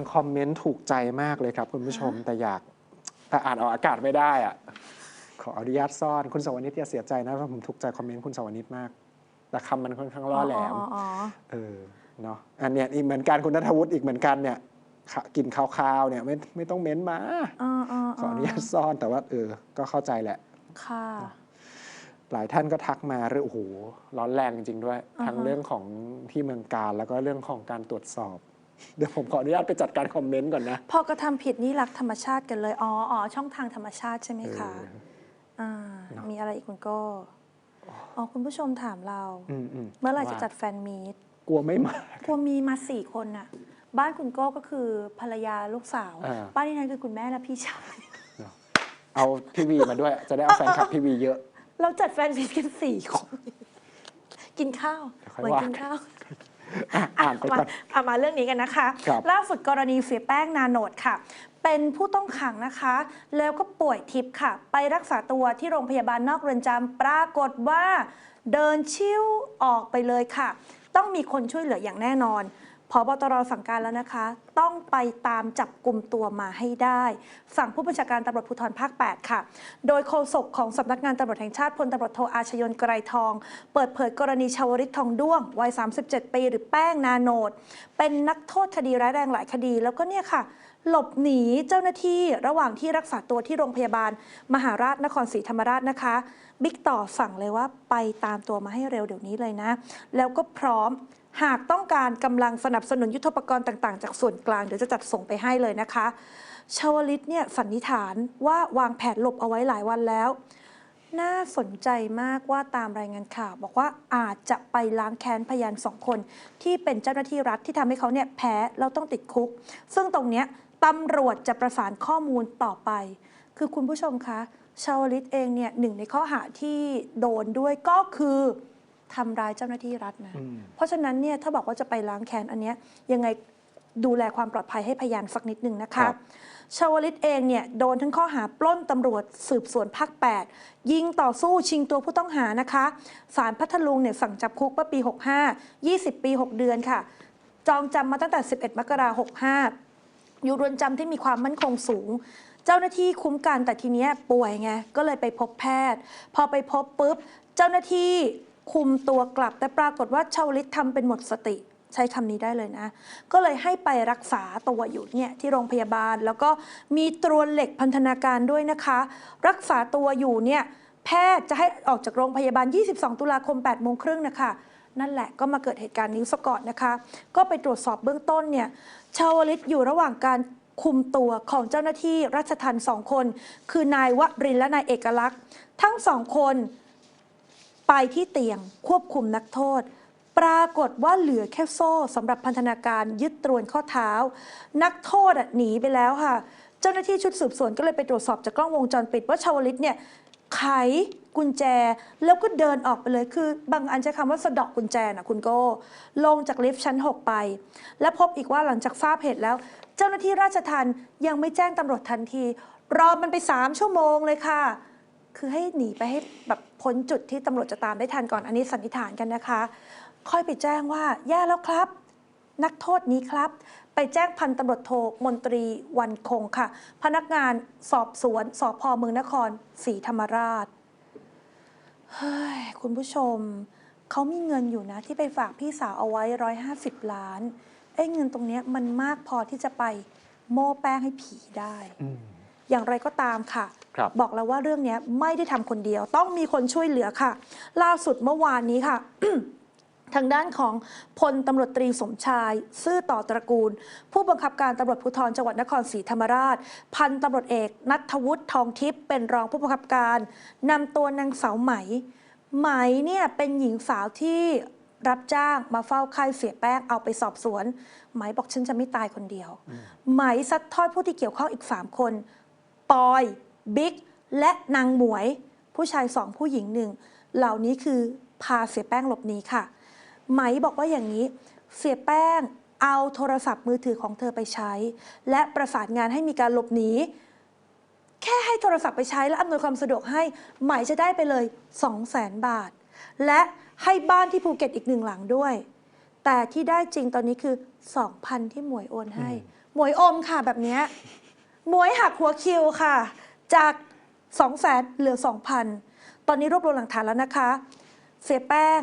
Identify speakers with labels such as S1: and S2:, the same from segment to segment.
S1: างคอมเมนต์ถูกใจมากเลยครับคุณผู้ชมแต่อยากแต่อ่านออกอากาศไม่ได้อะขออนุญาตซ่อนคุณสวนิตอย่าเสียใจนะเพราะผมถูกใจคอมเมนต์คุณสวนิตมาก แต่คำมันค่อนข้างล่อแหลม
S2: อ๋ออ๋อ
S1: เออเนาะอันเนี้ยอีกเหมือนกันคุณนัทวุฒิอีกเหมือนกันเนี่ยขะกินข้าวๆเนี่ยไม่ไม่ต้องเม้นมา
S2: อ๋ออ๋อ
S1: ขออนุญาตซ่อนแต่ว่าเออ ก็เข้าใจแหละ
S2: ค่ะ
S1: หลายท่านก็ทักมาเรื่องโอ้โหร้อนแรงจริงๆด้วย
S2: อ่าฮะ
S1: ทั้งเรื่องของที่เมืองการแล้วก็เรื่องของการตรวจสอบ เดี๋ยวผมขออนุญาตไปจัดการคอมเมนต์ก่อนนะ
S2: พอกระทำผิดนี่รักธรรมชาติกันเลย อ๋ออ๋อช่องทางธรรมชาติใช่ไหม
S1: เออ
S2: คะอ่า
S1: เนอะ
S2: มีอะไรอีกคุณโก้อ๋อคุณผู้ชมถามเรา
S1: อืมอืม
S2: เมื่อไหร่จะ
S1: ว่า
S2: จัดแฟนมีต
S1: กลัวไม่มา
S2: กลัวมีมาสี่คนน่ะ บ้านคุณโก้ก็คือภรรยาลูกสาว
S1: อ่า
S2: บ้านที่นั้นคือคุณแม่และพี่ชาย
S1: เอาพี่วีมาด้วย จะได้เอาแฟนคลับพี่วีเยอะ
S2: เราจัดแฟนมีตกันสี่คน กินข้าว
S1: เดี๋ยวค่อย
S2: เหมือน
S1: ว่า
S2: กินข้าว
S1: อะอ่านไป
S2: มา
S1: ก่อน
S2: เอามาเรื่องนี้กันนะคะ
S1: ครับ
S2: ล่าสุดกรณีเสียแป้งนาโนดค่ะ เป็นผู้ต้องขังนะคะ แล้วก็ป่วยทิพย์ค่ะ ไปรักษาตัวที่โรงพยาบาลนอกเรือนจำปรากฏว่า เดินชิ่วออกไปเลยค่ะ ต้องมีคนช่วยเหลืออย่างแน่นอน พบตรสั่งการแล้วนะคะ ต้องไปตามจับกลุ่มตัวมาให้ได้ สั่งผู้บัญชาการตำรวจภูธรภาค 8 ค่ะ โดยโฆษกของสำนักงานตำรวจแห่งชาติพลตำรวจโทอาชยนไกรทอง เปิดเผยกรณีชาวริตทองด้วงวัย 37 ปี หรือแป้งนาโนดเป็นนักโทษคดีร้ายแรงหลายคดีแล้วก็เนี่ยค่ะ หลบหนีเจ้าหน้าที่ระหว่างที่รักษาตัวที่โรงพยาบาล มหาราชนครศรีธรรมราชนะคะ บิ๊กต่อสั่งเลยว่าไปตามตัวมาให้เร็วเดี๋ยวนี้เลยนะ แล้วก็พร้อมหากต้องการกำลังสนับสนุนยุทธปกรณ์ต่างๆ จากส่วนกลางเดี๋ยวจะจัดส่งไปให้เลยนะคะชาวลิตเนี่ยสันนิษฐานว่าวางแผนหลบเอาไว้หลายวันแล้ว น่าสนใจมากว่าตามรายงานข่าวบอกว่าอาจจะไปล้างแค้นพยานสองคน ที่เป็นเจ้าหน้าที่รัฐที่ทำให้เขาเนี่ยแพ้แล้วต้องติดคุก ซึ่งตรงเนี้ย ตำรวจจะประสานข้อมูลต่อไป คือคุณผู้ชมคะชาวลิตเองเนี่ยหนึ่งในข้อหาที่โดนด้วยก็คือทำร้ายเจ้าหน้าที่รัฐนะ
S1: อืม
S2: เพราะฉะนั้นเนี่ยถ้าบอกว่าจะไปล้างแค้นอันเนี้ยยังไงดูแลความปลอดภัยให้พยานสักนิดหนึ่งนะ
S1: ครั
S2: คะ
S1: บ
S2: ชาวลิตเองเนี่ยโดนทั้งข้อหาปล้นตำรวจสืบสวนภาค 8 ยิงต่อสู้ชิงตัวผู้ต้องหานะคะศาลพัทลุงเนี่ยสั่งจับคุกเมื่อปี 65 20 ปี 6 เดือนค่ะ จองจำมาตั้งแต่ 11 มกราคม65 อยู่เรือนจำที่มีความมั่นคงสูง เจ้าหน้าที่คุ้มกันแต่ทีเนี้ยป่วยไงก็เลยไปพบแพทย์ พอไปพบปุ๊บ เจ้าหน้าที่คุมตัวกลับ แต่ปรากฏว่าชาวลิตทำเป็นหมดสติ ใช้คำนี้ได้เลยนะ ก็เลยให้ไปรักษาตัวอยู่เนี่ยที่โรงพยาบาล แล้วก็มีตรวนเหล็กพันธนาการด้วยนะคะ รักษาตัวอยู่เนี่ยแพทย์จะให้ออกจากโรงพยาบาล 22 ตุลาคม8โมงครึ่งนะคะ นั่นแหละก็มาเกิดเหตุการณ์นี้ซะก่อนนะคะ ก็ไปตรวจสอบเบื้องต้นเนี่ยชาวลิตอยู่ระหว่างการคุมตัวของเจ้าหน้าที่ราชทัณฑ์สองคน คือนายวรินและนายเอกลักษณ์ ทั้งสองคนไปที่เตียงควบคุมนักโทษ ปรากฏว่าเหลือแค่โซ่สำหรับพันธนาการยึดตรวนข้อเท้า นักโทษหนีไปแล้วค่ะ เจ้าหน้าที่ชุดสืบสวนก็เลยไปตรวจสอบจากกล้องวงจรปิดว่าชาวลิตเนี่ย ไขกุญแจแล้วก็เดินออกไปเลยคือบางอันใช้คำว่าสะดอกกุญแจนะคุณโก้ลงจากลิฟต์ชั้น 6 ไป และพบอีกว่าหลังจากทราบเหตุแล้ว เจ้าหน้าที่ราชทัณฑ์ยังไม่แจ้งตำรวจทันที รอมันไป 3 ชั่วโมงเลยค่ะ คือให้หนีไปให้แบบพ้นจุดที่ตำรวจจะตามได้ทันก่อนอันนี้สันนิษฐานกันนะคะ ค่อยไปแจ้งว่าแย่แล้วครับ นักโทษนี้ครับ แจ้งพันตำรวจโทมนตรีวันคงค่ะ พนักงานสอบสวนสพเมืองนครศรีธรรมราชเฮ้ยคุณผู้ชม เขามีเงินอยู่นะที่ไปฝากพี่สาวเอาไว้ 150 ล้านไอ้เงินตรงเนี้ยมันมากพอที่จะไปโม้แป้งให้ผีได้
S1: อืม
S2: อย่างไรก็ตามค่ะ
S1: ครับ
S2: บอกแล้วว่าเรื่องเนี้ยไม่ได้ทำคนเดียว ต้องมีคนช่วยเหลือค่ะ ล่าสุดเมื่อวานนี้ค่ะ ทางด้านของพลตำรวจตรีสมชาย ซื่อต่อตระกูล ผู้บังคับการตำรวจภูธรจังหวัดนครศรีธรรมราช พันตำรวจเอกนัทวุฒิทองทิพย์เป็นรองผู้บังคับการนำตัวนางสาวไหม ไหมเนี่ยเป็นหญิงสาวที่รับจ้างมาเฝ้าค่ายเสียแป้งเอาไปสอบสวน ไหมบอกฉันจะไม่ตายคนเดียว ไหมซัดทอดผู้ที่เกี่ยวข้องอีก 3 คน ปอย บิ๊ก และนางหมวย ผู้ชายสองผู้หญิงหนึ่งเหล่านี้คือพาเสียแป้งหลบหนีค่ะ ไหมบอกว่าอย่างนี้ เสียแป้งเอาโทรศัพท์มือถือของเธอไปใช้ และประสานงานให้มีการหลบหนี แค่ให้โทรศัพท์ไปใช้และอำนวยความสะดวกให้ไหมจะได้ไปเลย 2 0 0แสนบาท และให้บ้านที่ภูเก็ตอีกหนึ่งหลังด้วย แต่ที่ได้จริงตอนนี้คือ 2,000 ที่หมวยโอนให้ หมวยอมค่ะแบบเนี้ยหมวยหักหัวคิวค่ะ จาก2 0 0แสนเหลือ 2,000 ตอนนี้รวบรวมหลักฐานแล้วนะคะ เสียแป้ง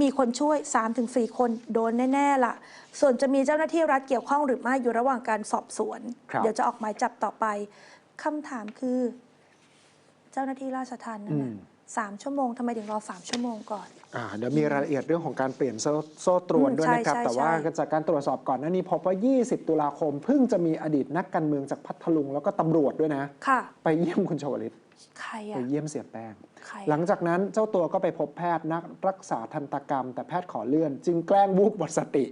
S2: มีคนช่วย 3-4 คนโดนแน่ๆล่ะ ส่วนจะมีเจ้าหน้าที่รัฐเกี่ยวข้องหรือไม่อยู่ระหว่างการสอบสวน
S1: ครับ
S2: เดี๋ยวจะออกหมายจับต่อไปคำถามคือ เจ้าหน้าที่ราชทัณฑ์นั่น
S1: อื
S2: น่ะ
S1: ม
S2: สามชั่วโมงทำไมถึงรอสามชั่วโมงก่อน
S1: อ่าเดี๋ยวมีรายละเอียดเรื่องของการเปลี่ยนโซ่โซ่ตรวน
S2: อืม
S1: ด้วยนะครับ
S2: ใช่ใช่
S1: แต่ว่า
S2: ใช่
S1: จากการตรวจสอบก่อนหน้านี้พบว่า 20 ตุลาคมเพิ่งจะมีอดีตนักการเมืองจากพัทลุงแล้วก็ตำรวจด้วยนะ
S2: ค่ะ
S1: ไปเยี่ยมคุณชวลิต
S2: ใคร
S1: ไป
S2: อะ
S1: เยี่ยมเสียแป้ง
S2: ใคร
S1: หลังจากนั้นเจ้าตัวก็ไปพบแพทย์นักรักษาทันตกรรม แต่แพทย์ขอเลื่อน จึงแกล้งวูบหมดสติ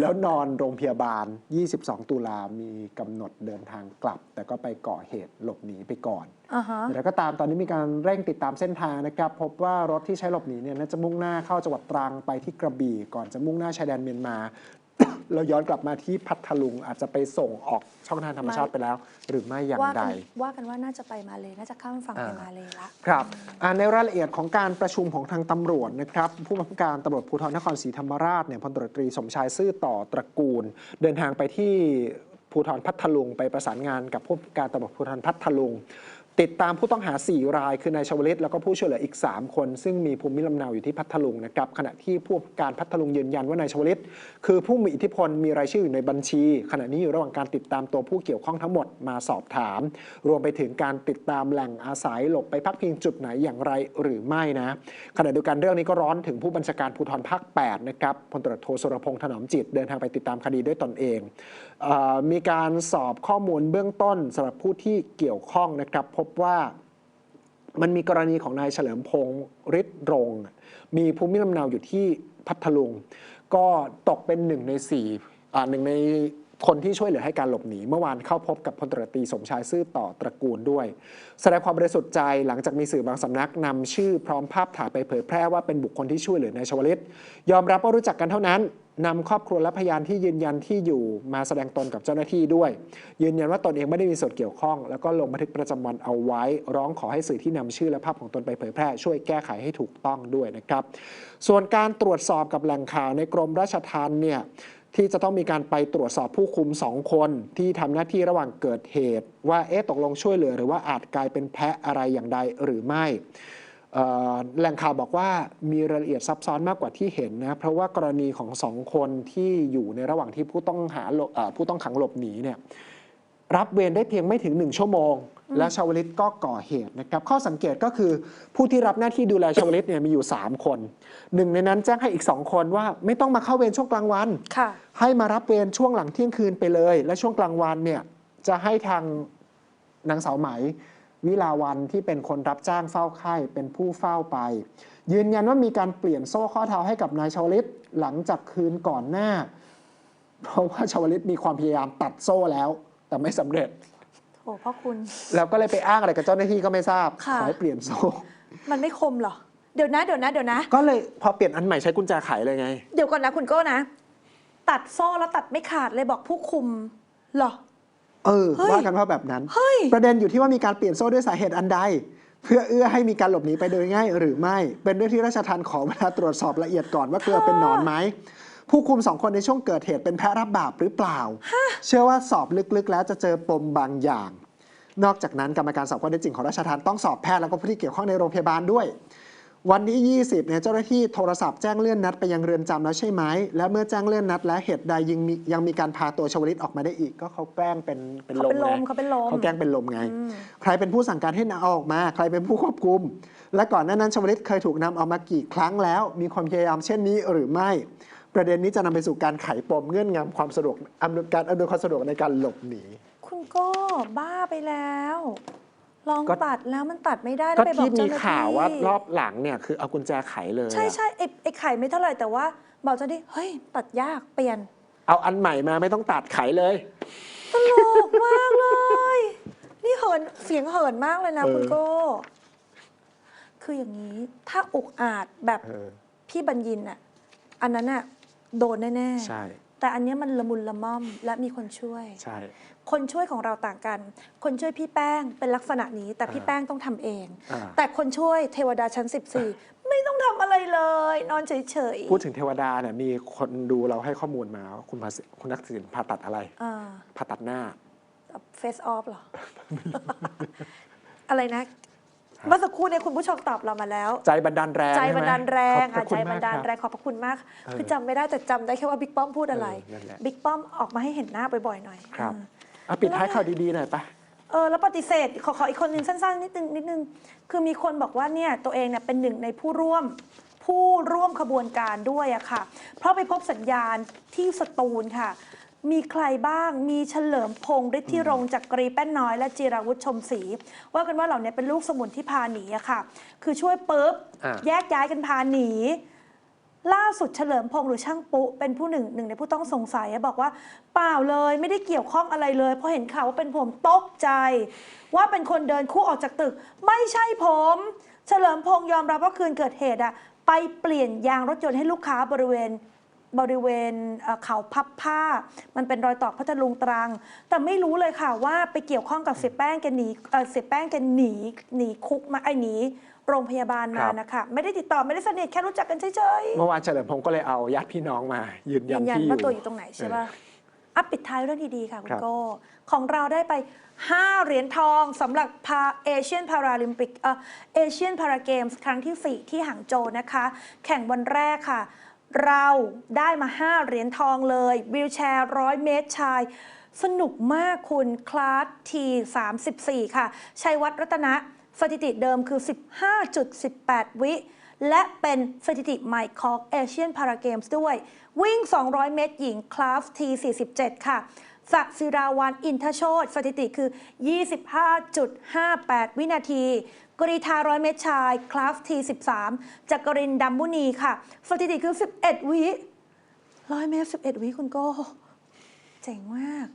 S1: แล้วนอนโรงพยาบาล 22 ตุลามีกำหนดเดินทางกลับ แต่ก็ไปก่อเหตุหลบหนีไปก่อน
S2: อ่าฮะ
S1: แต่ก็ตามตอนนี้มีการเร่งติดตามเส้นทางนะครับ พบว่ารถที่ใช้หลบหนีเนี่ยน่าจะมุ่งหน้าเข้าจังหวัดตรังไปที่กระบี่ก่อนจะมุ่งหน้าชายแดนเมียนมา เราย้อนกลับมาที่พัทลุงอาจจะไปส่งออกช่องทางธรรมชาติไปแล้ว หรือไม่อย่าง
S2: ว่า
S1: ใด
S2: กันว่ากันว่าน่าจะไปมาเลยน่าจะข้ามฝั่งไป
S1: อ่าม
S2: มาเลยละ
S1: ครับอ่าในรายละเอียดของการประชุมของทางตำรวจนะครับ ผู้บังคับการตำรวจภูธรนครศรีธรรมราชเนี่ยพลตำรวจตรีสมชายซื่อต่อตระกูล เดินทางไปที่ภูธรพัทลุงไปประสานงานกับผู้บังคับการตำรวจภูธรพัทลุง ติดตามผู้ต้องหา 4 ราย คือนายชวลิตแล้วก็ผู้ช่วยเหลืออีก 3 คน ซึ่งมีภูมิลำเนาอยู่ที่พัทลุงนะครับ ขณะที่ผู้การพัทลุงยืนยันว่านายชวลิต คือผู้มีอิทธิพลมีรายชื่ออยู่ในบัญชี ขณะนี้อยู่ระหว่างการติดตามตัวผู้เกี่ยวข้องทั้งหมดมาสอบถาม รวมไปถึงการติดตามแหล่งอาศัยหลบไปพักพิงจุดไหนอย่างไรหรือไม่นะ ขณะเดียวกันเรื่องนี้ก็ร้อนถึงผู้บัญชาการภูธรภาค 8 นะครับพลตรวจโทสุรพงษ์ถนอมจิตเดินทางไปติดตามคดีด้วยตนเองเอมีการสอบข้อมูลเบื้องต้นสำหรับผู้ที่เกี่ยวข้องนะครับบว่ามันมีกรณีของนายเฉลิมพงศ์ฤทธิ์รงค์มีภูมิลำเนาอยู่ที่พัทลุง ก็ตกเป็นหนึ่งในสี่หนึ่งในคนที่ช่วยเหลือให้การหลบหนี เมื่อวานเข้าพบกับพลตรตีสมชายซื่อต่อตระกูลด้วย แสดงความบริสุทธิ์ใจหลังจากมีสื่อบางสำนักนำชื่อพร้อมภาพถ่ายไปเผยแพร่ว่าเป็นบุคคลที่ช่วยเหลือนายชวลิต ยอมรับว่ารู้จักกันเท่านั้นนำครอบครัวและพยานที่ยืนยันที่อยู่มาแสดงตนกับเจ้าหน้าที่ด้วย ยืนยันว่าตนเองไม่ได้มีส่วนเกี่ยวข้อง แล้วก็ลงบันทึกประจำวันเอาไว้ ร้องขอให้สื่อที่นำชื่อและภาพของตนไปเผยแพร่ช่วยแก้ไขให้ถูกต้องด้วยนะครับ ส่วนการตรวจสอบกับแหล่งข่าวในกรมราชทัณฑ์เนี่ยที่จะต้องมีการไปตรวจสอบผู้คุมสองคนที่ทำหน้าที่ระหว่างเกิดเหตุ ว่าเอ๊ะตกลงช่วยเหลือ หรือว่าอาจกลายเป็นแพะอะไรอย่างใดหรือไม่ แหล่งข่าวบอกว่ามีรายละเอียดซับซ้อนมากกว่าที่เห็นนะเพราะว่ากรณีของสองคนที่อยู่ในระหว่างที่ผู้ต้องหาหลบเอ่อผู้ต้องขังหลบหนีเนี่ยรับเวรได้เพียงไม่ถึงหนึ่งชั่วโมง และชาวลิตก็ก่อเหตุนะครับข้อสังเกตก็คือผู้ที่รับหน้าที่ดูแลชาวลิตเนี่ยมีอยู่ 3 คนหนึ่งในนั้นแจ้งให้อีก2คนว่าไม่ต้องมาเข้าเวรช่วงกลางวัน
S2: ค่ะ
S1: ให้มารับเวรช่วงหลังเที่ยงคืนไปเลย และช่วงกลางวันเนี่ยจะให้ทางนางสาวไหม วิลาวันที่เป็นคนรับจ้างเฝ้าไข้เป็นผู้เฝ้าไป ยืนยันว่ามีการเปลี่ยนโซ่ข้อเท้าให้กับนายชาวลิตหลังจากคืนก่อนหน้า เพราะว่าชาวลิตมีความพยายามตัดโซ่แล้ว แต่ไม่สำเร็จ
S2: โอ้พ่อคุณ
S1: แล้วก็เลยไปอ้างอะไรกับเจ้าหน้าที่ก็ไม่ทราบ
S2: ค่ะ
S1: ขอให้เปลี่ยนโซ่
S2: มันไม่คมเหรอเดี๋ยวนะเดี๋ยวนะเดี๋ยวนะ
S1: ก็เลยพอเปลี่ยนอันใหม่ใช้กุญแจไขเลยไง
S2: เดี๋ยวก่อนนะคุณโก้นะ ตัดโซ่แล้วตัดไม่ขาดเลยบอกผู้คุมเหรอ
S1: เออ
S2: เฮ้ย
S1: ว่ากันว่าแบบนั้น
S2: เฮ้ย
S1: ประเด็นอยู่ที่ว่ามีการเปลี่ยนโซ่ด้วยสาเหตุอันใด เพื่อเอื้อให้มีการหลบหนีไปโดยง่าย หรือไม่เป็นเรื่องที่ราชทัณฑ์ขอเวลาตรวจสอบละเอียดก่อนว่าเกลือเป็นหนอนไหมผู้คุมสองคนในช่วงเกิดเหตุเป็นแพ้รับบาปหรือเปล่า เชื่อว่าสอบลึกๆ แล้วจะเจอปมบางอย่าง นอกจากนั้นกรรมการสอบข้อเท็จจริงของราชทัณฑ์ต้องสอบแพทย์แล้วก็ผู้ที่เกี่ยวข้องในโรงพยาบาลด้วย วันที่ 20เนี่ยเจ้าหน้าที่โทรศัพท์แจ้งเลื่อนนัดไปยังเรือนจำแล้วใช่ไหม และเมื่อแจ้งเลื่อนนัดและเหตุใดยังมียังมีการพาตัวชวลิตออกมาได้อีก ก็เขาแกล้งเป็นเป็น
S2: เขา
S1: ลม
S2: เป็นลม
S1: ไง
S2: เขาเป็นลม
S1: เขาแกล้งเป็นลมไง
S2: อืม
S1: ใครเป็นผู้สั่งการให้นำเอาออกมา ใครเป็นผู้ควบคุม และก่อนหน้านั้นชวลิตเคยถูกนำเอามากี่ครั้งแล้ว มีความพยายามเช่นนี้หรือไม่ ประเด็นนี้จะนำไปสู่การไขปมเงื่อนงำความสะดวกอำนวยการอำนวยความสะดวกในการหลบหนี
S2: คุณโก้บ้าไปแล้ว ลอง
S1: ก็
S2: ตัดแล้วมันตัดไม่ได้แล้
S1: ก็
S2: วไปบอก
S1: ที่มี
S2: เจ้าหน้าที่
S1: ข่าวว่ารอบหลังเนี่ยคือเอากุญแจไขเลย
S2: ใช่
S1: อะ
S2: ใช่ไอ้ไอ้ไข่ไม่เท่าไหร่แต่ว่าบอกเจ้าหน้าที่เฮ้ย ตัดยากเปลี่ยน
S1: เอาอันใหม่มาไม่ต้องตัดไขเลย
S2: ตลกมากเลย นี่เหินเสียงเหินมากเลยนะ
S1: เออ
S2: คุณโก้คืออย่างนี้ถ้าอุกอาจแบบ
S1: เออ
S2: พี่บัญญินอะอันนั้นอะโดนแน่
S1: ใช่
S2: ๆ แต่อันเนี้ยมันละมุนละม่อมและมีคนช่วย
S1: ใช่
S2: คนช่วยของเราต่างกัน คนช่วยพี่แป้งเป็นลักษณะนี้ แต่พี่
S1: อ่า
S2: แป้งต้องทำเอง
S1: อ่า
S2: แต่คนช่วยเทวดาชั้น 14 ไม่ต้องทำอะไรอะไรเลย นอนเฉยๆ
S1: พูดถึงเทวดาเนี่ยมีคนดูเราให้ข้อมูลมาว่าคุณภาษีคุณนักสินผ่าตัดอะไร
S2: อ่า
S1: ผ่าตัดหน้า
S2: เฟซออฟเหรอ อะไรนะ เมื่อสักครู่เนี่ยคุณผู้ชมตอบเรามาแล้ว
S1: ใจบันดาลแรง
S2: ใจบันดาลแรง
S1: ขอบพ
S2: อะ
S1: ระ
S2: ใจ
S1: คุณ
S2: บั
S1: มานก
S2: ดาล
S1: ครับ
S2: แรงขอบพระคุณมาก
S1: เออ
S2: คือจำไม่ได้แต่จำได้แค่ว่าบิ๊กป้อมพูดอะไร
S1: เออนั่นแหละ
S2: บิ๊กป้อมออกมาให้เห็นหน้าบ่อยๆหน่อย
S1: ครับ
S2: เออ
S1: อะปิดท้ายข่าวดีๆหน่อยปะ
S2: เออแล้วปฏิเสธขอขออีกคนหนึ่งสั้นๆนิดนึงนิดนึงคือมีคนบอกว่าเนี่ยตัวเองเนี่ยเป็นหนึ่งในผู้ร่วมผู้ร่วมขบวนการด้วยอะค่ะ เพราะไปพบสัญญาณที่สตูลค่ะ มีใครบ้าง มีเฉลิมพงษ์ฤทธิรงค์จากกรีแป้นน้อยและจิราวุฒิชมศรีว่ากันว่าเหล่านี้เป็นลูกสมุนที่พาหนีอะค่ะ คือช่วยปุ๊บ
S1: อะ
S2: แยกย้ายกันพาหนี ล่าสุดเฉลิมพงษ์หรือช่างปุ๊เป็นผู้หนึ่งหนึ่งในผู้ต้องสงสัยบอกว่า เปล่าเลยไม่ได้เกี่ยวข้องอะไรเลยเพราะเห็นข่าวว่าเป็นผมตกใจ ว่าเป็นคนเดินคู่ออกจากตึก ไม่ใช่ผม เฉลิมพงษ์ยอมรับว่าคืนเกิดเหตุอะไปเปลี่ยนยางรถยนต์ให้ลูกค้าบริเวณ บริเวณเอ่อเขาพับผ้า มันเป็นรอยต่อพัทลุงตรัง แต่ไม่รู้เลยค่ะว่าไปเกี่ยวข้องกับเสียแป้งแกหนีเอ่อเสียแป้งแกหนีหนีคุกมาไอ้หนีโรงพยาบาลมานะคะไม่ได้ติดต่อไม่ได้สนิทแค่รู้จักกันเฉยๆ
S1: เมื่อวานเฉลิมพงศ์ก็เลยเอาญาติพี่น้องมา ยืนยั
S2: ยื
S1: น
S2: นยัน
S1: ที่อ
S2: ว่า
S1: ยู่
S2: ตัวอยู่ตรงไหนใช่ป่ะอัพปิดท้ายเรื่องดีๆค่ะคุ
S1: ครั
S2: ณ
S1: บ
S2: โก้ของเราได้ไป 5 เหรียญทองสำหรับพาเอเชียนพาราลิมปิกเอ่อเอเชียนพาราเกมส์ครั้งที่ 4 ที่หางโจวนะคะ แข่งวันแรกค่ะ เราได้มา 5 เหรียญทองเลยวิวแชร์100เมตรชาย สนุกมากคุณคลาสที34 ค่ะ ชัยวัฒน์รัตนะสถิติเดิมคือ 15.18 วิและเป็นสถิติใหม่ของเอเชียนพาราเกมส์ด้วย วิ่ง 200 เมตรหญิงคลาสที47 ค่ะ สักศิราวันอินทโชตสถิติคือ 25.58 วินาทีกรีธาร้อยเมตรชายคลาสที13จักรินดัมบุนีค่ะ สถิติคือ 11 วิร้อยเมตร 11 วิคุณโก้เจ๋งมาก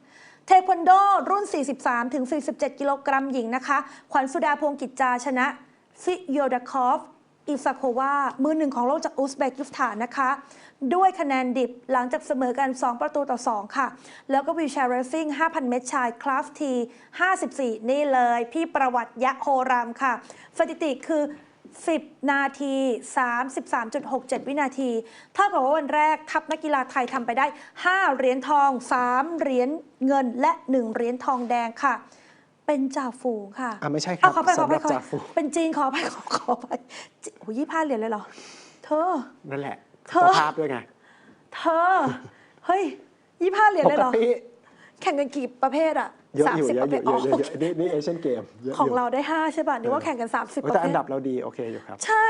S2: เทควันโดรุ่น 43 ถึง 47 กิโลกรัมหญิงนะคะ ขวัญสุดาพงกิจจาชนะฟิโยดาคอฟ อิซาโความือหนึ่งของโลกจากอุซเบกิสถานนะคะ ด้วยคะแนนดิบหลังจากเสมอกัน 2 ประตูต่อ 2 ค่ะ แล้วก็วิวแชร์เรซิ่ง 5,000 เมตรชาย คลาสที 54 นี่เลย พี่ประวัติยะโฮรามค่ะ สถิติคือ 10 นาที 33.67 วินาที เท่ากับว่าวันแรกทัพนักกีฬาไทยทำไปได้ 5 เหรียญทอง 3 เหรียญเงินและ 1 เหรียญทองแดงค่ะ เป็นจ่าฝูงค่ะ
S1: อะไม่ใช่ครั
S2: เอา
S1: บ
S2: ขอไปขอ
S1: สำ
S2: ไป
S1: หรับ
S2: ขอ
S1: จ่าฝูง
S2: เป็นจีนขอไปขอขอไปโอ้ยี่ห้าเหรียญเลยเหรอ เธอ
S1: นั่นแหละ
S2: เธ
S1: ส
S2: อ
S1: ภาพด้วยไง
S2: เธอ เฮ้ยยี่ห้าเหรียญ
S1: ป
S2: เลย
S1: ก
S2: เหรอ
S1: ติ
S2: แข่งกันกี่ประเภทอะ
S1: เยอะ
S2: สาม
S1: อยู่
S2: สิบ
S1: เย
S2: ป
S1: อะ
S2: ระ
S1: อ
S2: เภ
S1: ยู่
S2: ท
S1: เย
S2: อ๋อ
S1: อะเยอะเยอะนี่นี่เอเชียนเกมเยอะ
S2: ของ
S1: ยู่
S2: เราได้ห้าใช่ป่ะนึกว่าแข่งกัน30ประ
S1: แต่
S2: เภ
S1: อั
S2: ท
S1: นดับเราดีโอเคอยู่ครับ
S2: ใช่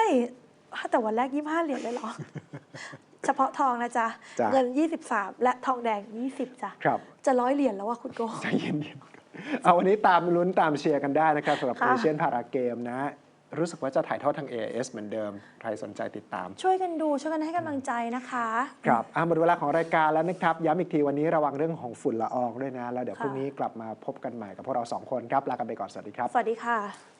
S2: แต่วันแรก 25 เหรียญเลยเหรอ เฉพาะทองนะจ๊ะ
S1: จ้ะ
S2: เงิน 23 และทองแดง 20 จ้ะ
S1: ครับ
S2: จะร้อยเหรียญแล้วว่ะคุณโก
S1: ใจเย็นๆ เอาวันนี้ตามลุ้นตามเชียร์กันได้นะครับสำหรับ
S2: ค่ะ
S1: เอเชียนพาราเกมนะ รู้สึกว่าจะถ่ายทอดทาง AIS เหมือนเดิม ใครสนใจติดตาม
S2: ช่วยกันดูช่วยกันให้กำลังใจนะคะ
S1: ครับอะหมดเวลาของรายการแล้วนะครับ ย้ำอีกทีวันนี้ระวังเรื่องของฝุ่นละอองด้วยนะ แล้วเดี๋ยว
S2: ค่ะ
S1: พรุ่งนี้กลับมาพบกันใหม่กับพวกเราสองคนครับลากันไปก่อนสวัสดีครับ
S2: สวัสดีค่ะ